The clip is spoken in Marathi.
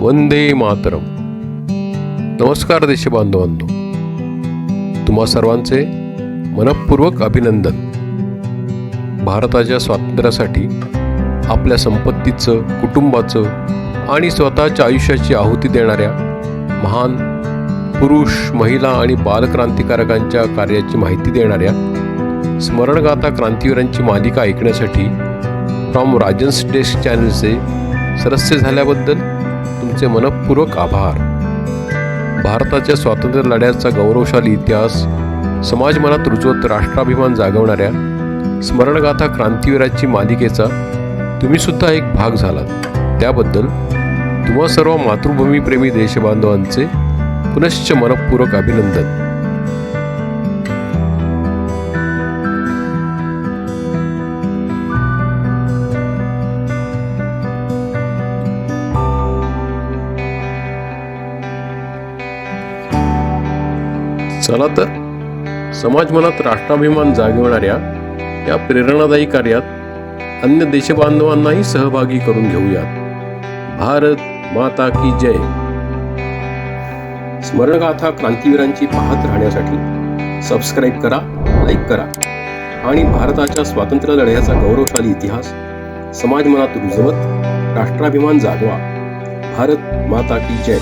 वंदे मातरम. नमस्कार देशबांधवांनो. तुम्हा सर्वांचे मनपूर्वक अभिनंदन. भारताच्या स्वातंत्र्यासाठी आपल्या संपत्तीचं कुटुंबाचं आणि स्वतःच्या आयुष्याची आहुती देणाऱ्या महान पुरुष महिला आणि बालक्रांतिकारकांच्या कार्याची माहिती देणाऱ्या स्मरणगाथा क्रांतीवीरांची मालिका ऐकण्यासाठी फ्रॉम राजन्स डेस्क चॅनलचे सदस्य झाल्याबद्दल तुमचे मनपूर्वक आभार. भारताच्या स्वातंत्र्य लढ्याचा गौरवशाली इतिहास समाज मनात रुजवत राष्ट्राभिमान जागवणाऱ्या स्मरणगाथा क्रांतीवीराची मालिकेचा तुम्ही सुद्धा एक भाग झालात. त्याबद्दल तुम्हा सर्व मातृभूमीप्रेमी देशबांधवांचे पुनश्च मनपूर्वक अभिनंदन. चला तर. समाज मनात राष्ट्राभिमान जागवणाऱ्या या प्रेरणादायी कार्यात अन्य देशबांधवांनाही सहभागी करून घेऊयात. भारत माता की जय. स्मरणगाथा क्रांतीवीरांची पाहत राहण्यासाठी सबस्क्राईब करा लाईक करा आणि भारताच्या स्वातंत्र्य लढ्याचा गौरवशाली इतिहास समाज मनात रुजवत राष्ट्राभिमान जागवा. भारत माता की जय.